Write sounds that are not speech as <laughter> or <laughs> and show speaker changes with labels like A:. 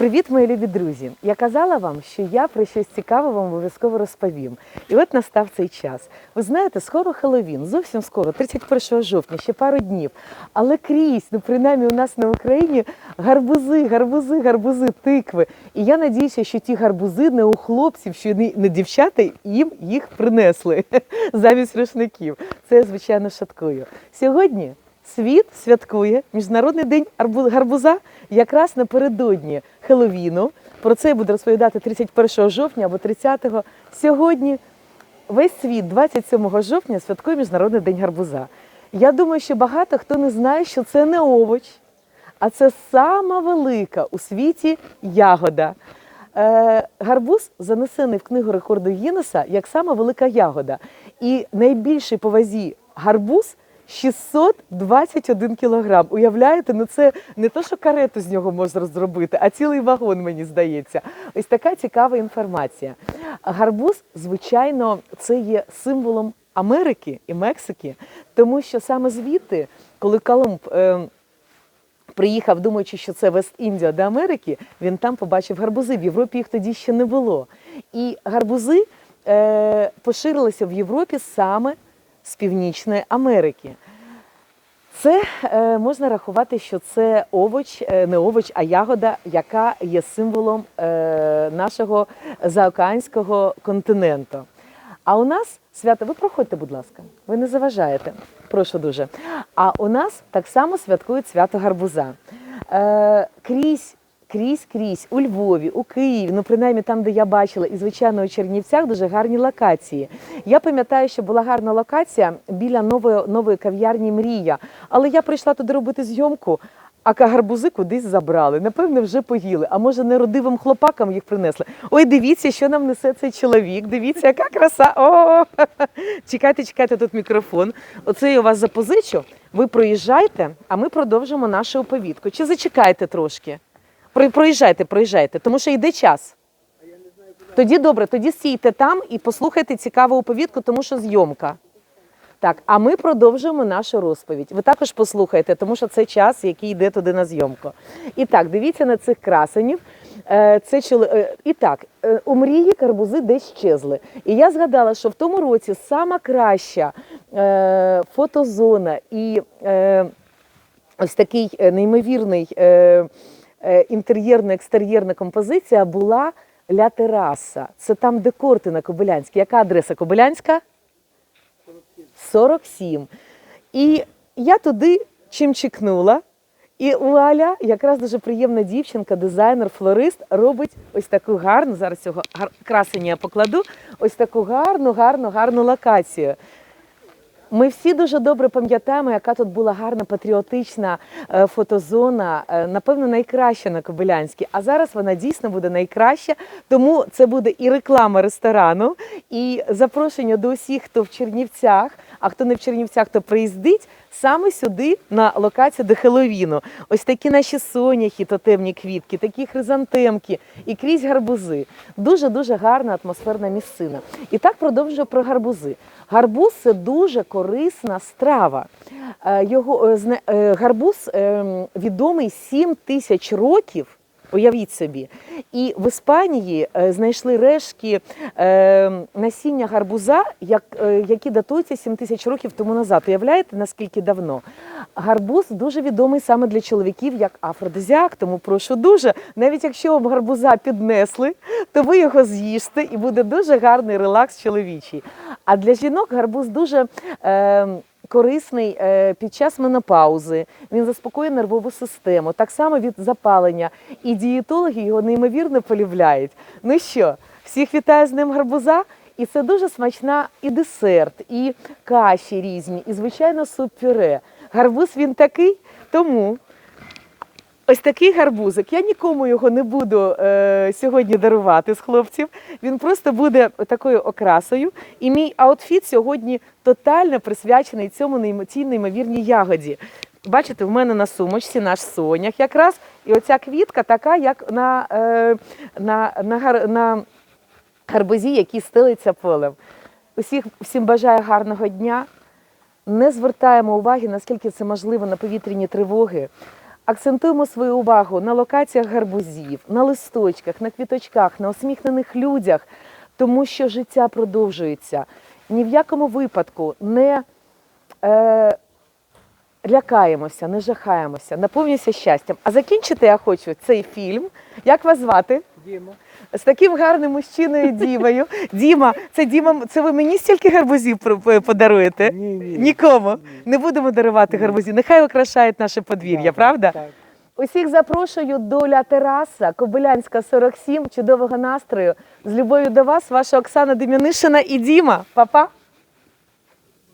A: Привіт, мої любі друзі! Я казала вам, що я про щось цікаве вам обов'язково розповім. І от настав цей час. Ви знаєте, скоро Хеллоуін, зовсім скоро, 31 жовтня, ще пару днів. Але крізь, ну принаймні у нас на Україні гарбузи, гарбузи, гарбузи, тикви. І я надіюся, що ті гарбузи не у хлопців, що не дівчата їм їх принесли <laughs> замість рушників. Це я, звичайно, шаткую. Сьогодні Світ святкує Міжнародний день гарбуза якраз напередодні Хеллоуіну. Про це я буду розповідати 31 жовтня або 30-го. Сьогодні весь світ 27 жовтня святкує Міжнародний день гарбуза. Я думаю, що багато хто не знає, що це не овоч, а це сама велика у світі ягода. Е, гарбуз занесений в книгу рекорду Гіннеса як сама велика ягода. І найбільший по вазі гарбуз 621 кілограм. Уявляєте, ну це не то, що карету з нього можна зробити, а цілий вагон, мені здається. Ось така цікава інформація. Гарбуз, звичайно, це є символом Америки і Мексики, тому що саме звідти, коли Колумб. Е, приїхав, думаючи, що це Вест-Індія до Америки, він там побачив гарбузи. В Європі їх тоді ще не було. І гарбузи е, поширилися в Європі саме з Північної Америки. Це е, можна рахувати, що це овоч, е, не овоч, а ягода, яка є символом е, нашого заокеанського континенту. А у нас свято, ви проходьте, будь ласка, ви не заважаєте. Прошу дуже. А у нас так само святкують свято гарбуза. Крізь, крізь, крізь у Львові, у Києві, ну принаймні там, де я бачила, і звичайно у Чернівцях дуже гарні локації. Я пам'ятаю, що була гарна локація біля нової, нової кав'ярні Мрія. Але я прийшла туди робити зйомку. А ка- гарбузи кудись забрали. Напевне, вже поїли. А може, неродивим хлопакам їх принесли. Ой, дивіться, що нам несе цей чоловік. Дивіться, яка краса. О, <laughs> чекайте, чекайте, тут мікрофон. Оце я у вас запозичу. Ви проїжджайте, а ми продовжимо нашу оповідку. Чи зачекайте трошки? Про- Проїжджайте, проїжджайте, тому що йде час. Тоді добре, тоді стійте там і послухайте цікаву оповідку, тому що зйомка. Так, а ми продовжуємо нашу розповідь. Ви також послухайте, тому що це час, який йде туди на зйомку. І так, дивіться на цих красенів. Е, Це чоли... е, І так, е, у мрії карбузи десь щезли. І я згадала, що в тому році сама краща фотозона і ось такий неймовірний інтер'єрно-екстер'єрна композиція була Ля Тераса. Це там, де корти на Кобилянській. Яка адреса Кобилянська? 47. І я туди чим чекнула. І Уаля, якраз дуже приємна дівчинка, дизайнер, флорист, робить ось таку гарну, зараз цього гар- красення я покладу, ось таку гарну, гарну, гарну локацію. Ми всі дуже добре пам'ятаємо, яка тут була гарна патріотична е, фотозона, е, напевно, найкраща на Кобилянській. А зараз вона дійсно буде найкраща. Тому це буде і реклама ресторану, і запрошення до усіх, хто в Чернівцях, а хто не в Чернівцях, то приїздить саме сюди на локацію до Хеловіну. Ось такі наші соняхи, тотемні квітки, такі хризантемки і крізь гарбузи. Дуже дуже гарна атмосферна місцина. І так продовжую про гарбузи. Гарбуз це дуже корисна страва. Е, Його е, е, гарбуз е, відомий 7 тисяч років. Уявіть собі, і в Іспанії е, знайшли рештки е, насіння гарбуза, е, які датуються 7 тисяч років тому назад. Уявляєте, наскільки давно? Гарбуз дуже відомий саме для чоловіків як афродизіак, тому прошу дуже. Навіть якщо вам гарбуза піднесли, то ви його з'їсте і буде дуже гарний релакс чоловічий. А для жінок гарбуз дуже. Корисний е, під час менопаузи, він заспокоює нервову систему, так само від запалення. І дієтологи його неймовірно полюбляють. Ну що, всіх вітаю з ним гарбуза. І це дуже смачна і десерт, і каші різні, і, звичайно, суп-пюре. Гарбуз він такий, тому Ось такий гарбузик. Я нікому його не буду е, сьогодні дарувати з хлопців. Він просто буде такою окрасою. І мій аутфіт сьогодні тотально присвячений цьому неймовірній ягоді. Бачите, в мене на сумочці наш сонях якраз. І оця квітка така, як на, е, на, на, на гарбузі, який стелиться полем. Усіх всім бажаю гарного дня. Не звертаємо уваги, наскільки це можливо на повітряні тривоги. Акцентуємо свою увагу на локаціях гарбузів, на листочках, на квіточках, на усміхнених людях, тому що життя продовжується. Ні в якому випадку не е, лякаємося, не жахаємося, наповнюйся щастям. А закінчити я хочу цей фільм. Як вас звати?
B: Діма.
A: З таким гарним мужчиною Дімою. Діма, це Діма, це ви мені стільки гарбузів подаруєте?
B: Ні, ні.
A: Нікому.
B: Ні.
A: Не будемо дарувати гарбузі. Нехай окрашають наше подвір'я,
B: Так,
A: правда?
B: Так.
A: Усіх запрошую до Ля Тераса, Кобилянська 47. Чудового настрою. З любов'ю до вас, ваша Оксана Дем'янишина і Діма. Па-па.